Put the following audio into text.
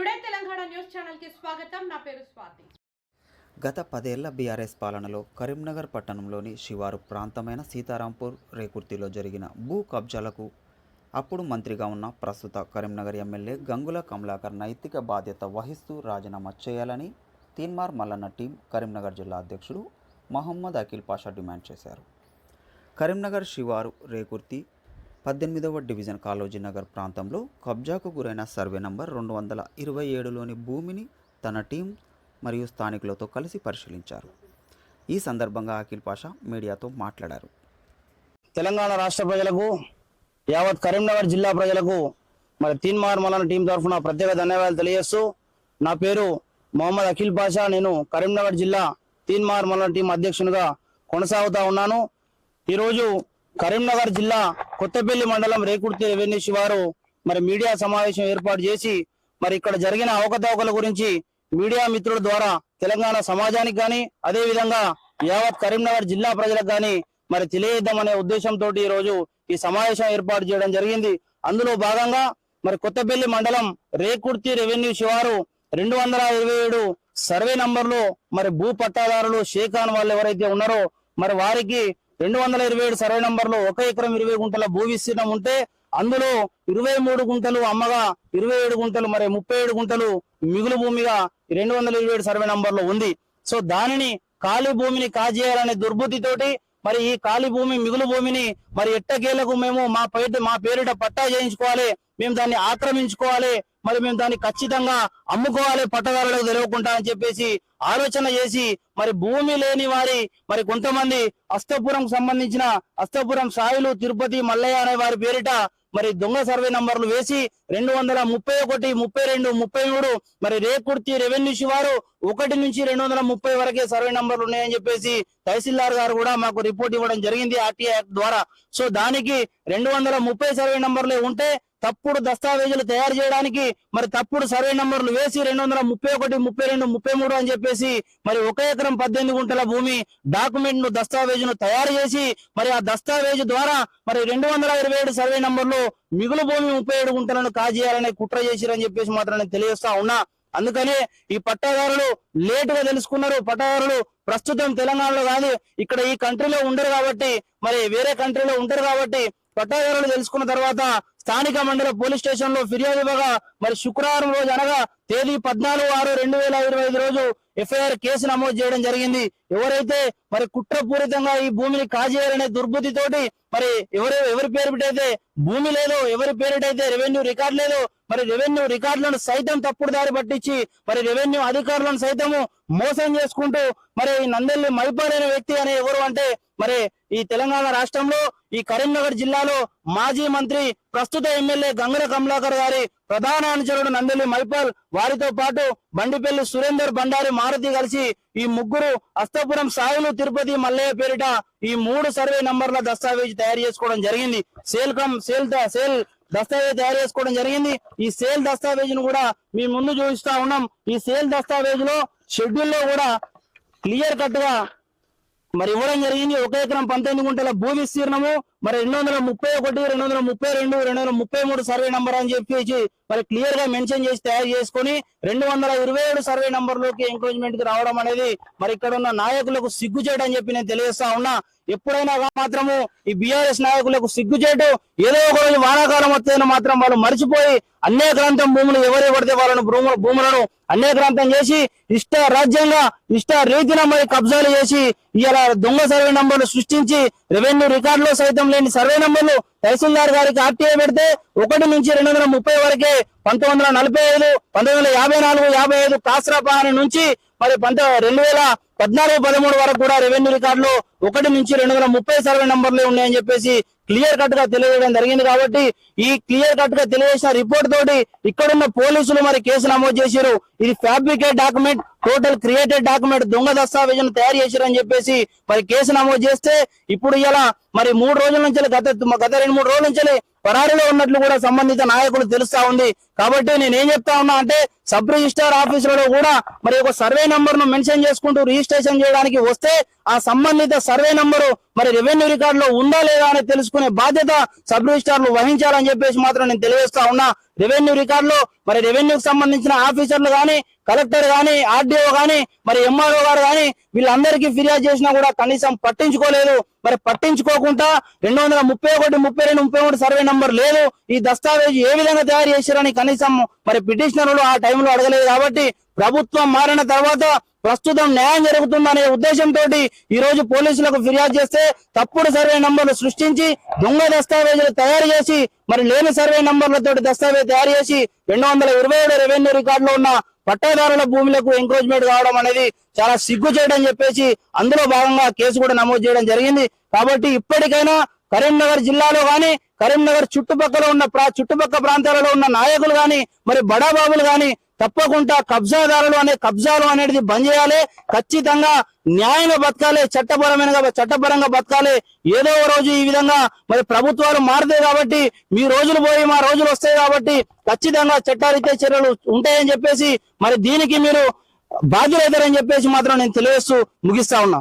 Today Telangana news ఛానల్కి స్వాగతం. నా పేరు స్వాతి. గత పదేళ్ళ బీఆర్ఎస్ పాలనలో కరీంనగర్ పట్టణంలోని శివారు ప్రాంతమైన సీతారాంపూర్ రేకుర్తిలో జరిగిన భూ కబ్జాలకు అప్పుడు మంత్రిగా ఉన్న ప్రస్తుత కరీంనగర్ ఎమ్మెల్యే గంగుల కమలాకర్ నైతిక బాధ్యత వహిస్తూ రాజీనామా చేయాలని తీన్మార్ మల్లన్న టీం కరీంనగర్ జిల్లా అధ్యక్షుడు మహమ్మద్ అఖిల్ పాషా డిమాండ్ చేశారు. కరీంనగర్ శివారు రేకుర్తి పద్దెనిమిదవ డివిజన్ కాలోజీ నగర్ ప్రాంతంలో కబ్జాకు గురైన సర్వే నంబర్ రెండు వందల ఇరవై ఏడులోని భూమిని తన టీం మరియు స్థానికులతో కలిసి పరిశీలించారు. ఈ సందర్భంగా అఖిల్ పాషా మీడియాతో మాట్లాడారు. తెలంగాణ రాష్ట్ర ప్రజలకు యావత్ కరీంనగర్ జిల్లా ప్రజలకు మరి తీన్ మార్మలన టీం తరఫున ప్రత్యేక ధన్యవాదాలు తెలియజేస్తూ నా పేరు మొహమ్మద్ అఖిల్ పాషా. నేను కరీంనగర్ జిల్లా తీన్ మార్మలన టీం అధ్యక్షునిగా కొనసాగుతా ఉన్నాను. ఈరోజు కరీంనగర్ జిల్లా కొత్తపల్లి మండలం రేకుర్తి రెవెన్యూ శివారు మరి మీడియా సమావేశం ఏర్పాటు చేసి మరి ఇక్కడ జరిగిన అవకతవకల గురించి మీడియా మిత్రుల ద్వారా తెలంగాణ సమాజానికి కానీ అదేవిధంగా యావత్ కరీంనగర్ జిల్లా ప్రజలకు కానీ మరి తెలియజేద్దామనే ఉద్దేశంతో ఈ రోజు ఈ సమావేశం ఏర్పాటు చేయడం జరిగింది. అందులో భాగంగా మరి కొత్తపల్లి మండలం రేకుర్తి రెవెన్యూ శివారు రెండు వందల ఇరవై ఏడు సర్వే నంబర్లో మరి భూ పట్టాదారులు షేఖాన్ వాళ్ళు ఎవరైతే ఉన్నారో మరి వారికి రెండు వందల ఇరవై ఏడు సర్వే నంబర్లో ఒక ఎకరం ఇరవై గుంటల భూ విస్తీర్ణం ఉంటే అందులో ఇరవై మూడు గుంటలు అమ్మగా ఇరవై ఏడు గుంటలు మరి ముప్పై ఏడు గుంటలు మిగులు భూమిగా రెండు వందల ఇరవై ఏడు సర్వే నంబర్లో ఉంది. సో దానిని ఖాళీ భూమిని కాజేయాలనే దుర్బుద్ధితోటి మరి ఈ ఖాళీ భూమి మిగులు భూమిని మరి ఎట్టకేలకు మేము మా పేరు మా పేరిట పట్టా చేయించుకోవాలి మేము దాన్ని ఆక్రమించుకోవాలి మరి మేము దాన్ని ఖచ్చితంగా అమ్ముకోవాలి పట్టదారులకు తెలియకుండా అని చెప్పేసి ఆలోచన చేసి మరి భూమి లేని వారి మరి కొంతమంది అస్తపురం సంబంధించిన అస్తపురం సాయిలు తిరుపతి మల్లయ్య అనే వారి పేరిట మరి దొంగ సర్వే నంబర్లు వేసి రెండు వందల ముప్పై ఒకటి ముప్పై రెండు ముప్పై మూడు మరి రేకుర్తి రెవెన్యూ వారు ఒకటి నుంచి రెండు వందల ముప్పై వరకే సర్వే నంబర్లు ఉన్నాయని చెప్పేసి తహసీల్దార్ గారు కూడా మాకు రిపోర్ట్ ఇవ్వడం జరిగింది ఆర్టీఐ యాక్ట్ ద్వారా. సో దానికి రెండు వందల ముప్పై సర్వే నంబర్లు ఉంటే తప్పుడు దస్తావేజులు తయారు చేయడానికి మరి తప్పుడు సర్వే నంబర్లు వేసి రెండు వందల ముప్పై ఒకటి ముప్పై రెండు ముప్పై మూడు అని చెప్పేసి మరి ఒక ఎకరం పద్దెనిమిది గుంటల భూమి డాక్యుమెంట్ను దస్తావేజును తయారు చేసి మరి ఆ దస్తావేజు ద్వారా మరి రెండు వందల ఇరవై ఏడు సర్వే నంబర్లు మిగులు భూమి ముప్పై ఏడు గుంటలను కాజేయాలని కుట్ర చేసిరని చెప్పేసి మాత్రం నేను తెలియజేస్తా ఉన్నా. అందుకనే ఈ పట్టాదారులు లేటుగా తెలుసుకున్నారు. పట్టాదారులు ప్రస్తుతం తెలంగాణలో కానీ ఇక్కడ ఈ కంట్రీలో ఉండరు కాబట్టి మరి వేరే కంట్రీలో ఉంటారు కాబట్టి పట్టాదారులు తెలుసుకున్న తర్వాత స్థానిక మండల పోలీస్ స్టేషన్లో ఫిర్యాదు ఇవ్వగా మరి శుక్రవారం రోజు అనగా తేదీ పద్నాలుగు ఆరు రెండు వేల ఇరవై ఐదు రోజు ఎఫ్ఐఆర్ కేసు నమోదు చేయడం జరిగింది. ఎవరైతే మరి కుట్రపూరితంగా ఈ భూమిని కాజేయాలనే దుర్బుద్ధితోటి మరి ఎవరు ఎవరి పేరుటైతే భూమి లేదో ఎవరి పేరుటైతే రెవెన్యూ రికార్డు లేదు మరి రెవెన్యూ రికార్డులను సైతం తప్పుడు దారి పట్టించి మరి రెవెన్యూ అధికారులను సైతము మోసం చేసుకుంటూ మరి ఈ నందెల్లి మైపాలైన వ్యక్తి అనే ఎవరు అంటే మరి ఈ తెలంగాణ రాష్ట్రంలో ఈ కరీంనగర్ జిల్లాలో మాజీ మంత్రి ప్రస్తుత ఎమ్మెల్యే గంగుల కమలాకర్ గారి ప్రధాన అనుచరుడు నందలి మైపాల్ వారితో పాటు బండిపల్లి సురేందర్ బండారి మారుతి కలిసి ఈ ముగ్గురు అస్తపురం సాయిలు తిరుపతి మల్లయ్య పేరిట ఈ మూడు సర్వే నంబర్ల దస్తావేజ్ తయారు చేసుకోవడం జరిగింది. సేల్ కమ్ సేల్ సేల్ దస్తావేజ్ తయారు చేసుకోవడం జరిగింది. ఈ సేల్ దస్తావేజ్ను కూడా మీ ముందు చూపిస్తా ఉన్నాం. ఈ సేల్ దస్తావేజ్లో షెడ్యూల్లో కూడా క్లియర్ కట్గా మరి ఇవ్వడం జరిగింది. ఒక ఎకరం పంతొమ్మిది గుంటల భూ విస్తీర్ణము. మరి రెండు వందల ముప్పై ఒకటి రెండు వందల ముప్పై రెండు రెండు వందల ముప్పై మూడు సర్వే నంబర్ అని చెప్పేసి మరి క్లియర్గా మెన్షన్ చేసి తయారు చేసుకొని రెండు వందల ఇరవై ఏడు సర్వే నంబర్లోకి ఎంక్రోచ్మెంట్కి రావడం అనేది మరి ఇక్కడ ఉన్న నాయకులకు సిగ్గు చేయడం చెప్పి నేను తెలియజేస్తా ఉన్నా. ఎప్పుడైనా మాత్రము ఈ బీఆర్ఎస్ నాయకులకు సిగ్గుచేటు ఏదో ఒక రోజు వానాకాలం వస్తేనే మాత్రం వాళ్ళు మర్చిపోయి అనేకరాంతం భూములు ఎవరు పడితే వాళ్ళను భూములు భూములను అన్నే అనేకరాంతం చేసి ఇష్ట రాజ్యంగా ఇష్ట రీతిన మరి కబ్జాలు చేసి ఇలా దొంగ సర్వే నంబర్లు సృష్టించి రెవెన్యూ రికార్డులో సైతం లేని సర్వే నంబర్లు తహసీల్దార్ గారికి ఆర్టీఐ పెడితే ఒకటి నుంచి రెండు వందల ముప్పై వరకే పంతొమ్మిది వందల నలభై ఐదు పంతొమ్మిది వందల యాభై నాలుగు యాభై ఐదు కాసరా నుంచి మరి పంత రెండు వేల పద్నాలుగు పదమూడు వరకు కూడా రెవెన్యూ రికార్డులో ఒకటి నుంచి రెండు వేల ముప్పై సర్వే నంబర్లు ఉన్నాయని చెప్పేసి క్లియర్ కట్గా తెలియజేయడం జరిగింది కాబట్టి ఈ క్లియర్ కట్గా తెలియజేసిన రిపోర్ట్ తోటి ఇక్కడున్న పోలీసులు మరి కేసు నమోదు చేశారు. ఇది fabricate document total created document దొంగ దస్తావేజును తయారు చేశారని చెప్పేసి మరి కేసు నమోదు చేస్తే ఇప్పుడు ఇలా మరి మూడు రోజుల నుంచి గత గత రెండు మూడు రోజుల నుంచి పరారీలో ఉన్నట్లు కూడా సంబంధిత నాయకులు తెలుస్తా ఉంది. కాబట్టి నేను ఏం చెప్తా ఉన్నా అంటే సబ్ రిజిస్టార్ ఆఫీసులలో కూడా మరి ఒక సర్వే నంబర్ను మెన్షన్ చేసుకుంటూ రిజిస్ట్రేషన్ చేయడానికి వస్తే ఆ సంబంధిత సర్వే నంబరు మరి రెవెన్యూ రికార్డు లో ఉందా లేదా అని తెలుసుకునే బాధ్యత సబ్ రిజిస్టార్లు వహించాలని చెప్పేసి మాత్రం నేను తెలియజేస్తా ఉన్నా. రెవెన్యూ రికార్డులు మరి రెవెన్యూకి సంబంధించిన ఆఫీసర్లు గాని కలెక్టర్ కానీ ఆర్డీఓ గాని మరి ఎంఆర్ఓ గారు కానీ వీళ్ళందరికీ ఫిర్యాదు చేసినా కూడా కనీసం పట్టించుకోలేదు. మరి పట్టించుకోకుండా రెండు వందల ముప్పై ఒకటి ముప్పై రెండు ముప్పై మూడు సర్వే నంబర్ లేదు. ఈ దస్తావేజ్ ఏ విధంగా తయారు చేశారని కనీసం మరి పిటిషనర్లు ఆ టైంలో అడగలేదు కాబట్టి ప్రభుత్వం మారిన తర్వాత ప్రస్తుతం న్యాయం జరుగుతుందనే ఉద్దేశంతో ఈ రోజు పోలీసులకు ఫిర్యాదు చేస్తే తప్పుడు సర్వే నంబర్లు సృష్టించి దొంగ దస్తావేజులు తయారు చేసి మరి లేని సర్వే నంబర్లతో దస్తావేజ్ తయారు చేసి రెండు వందల ఇరవై ఏడు రెవెన్యూ రికార్డులో ఉన్న పట్టాదారుల భూములకు ఎంక్రోచ్మెంట్ కావడం అనేది చాలా సిగ్గు చేయడం చెప్పేసి అందులో భాగంగా కేసు కూడా నమోదు చేయడం జరిగింది. కాబట్టి ఇప్పటికైనా కరీంనగర్ జిల్లాలో గాని కరీంనగర్ చుట్టుపక్కల ఉన్న ప్రా- చుట్టుపక్కల ప్రాంతాలలో ఉన్న నాయకులు గాని మరి బడాబాబులు గాని తప్పకుండా కబ్జాదారులు అనే కబ్జాలు అనేది బంద్ చేయాలి. ఖచ్చితంగా న్యాయంగా బతకాలి చట్టపరమైన చట్టపరంగా బతకాలి. ఏదో ఒక రోజు ఈ విధంగా మరి ప్రభుత్వాలు మారుతాయి కాబట్టి మీ రోజులు పోయి మా రోజులు వస్తాయి కాబట్టి ఖచ్చితంగా చట్టారీత్యా చర్యలు ఉంటాయని చెప్పేసి మరి దీనికి మీరు బాధ్యులైతారని చెప్పేసి మాత్రం నేను తెలియజేస్తూ ముగిస్తా ఉన్నా.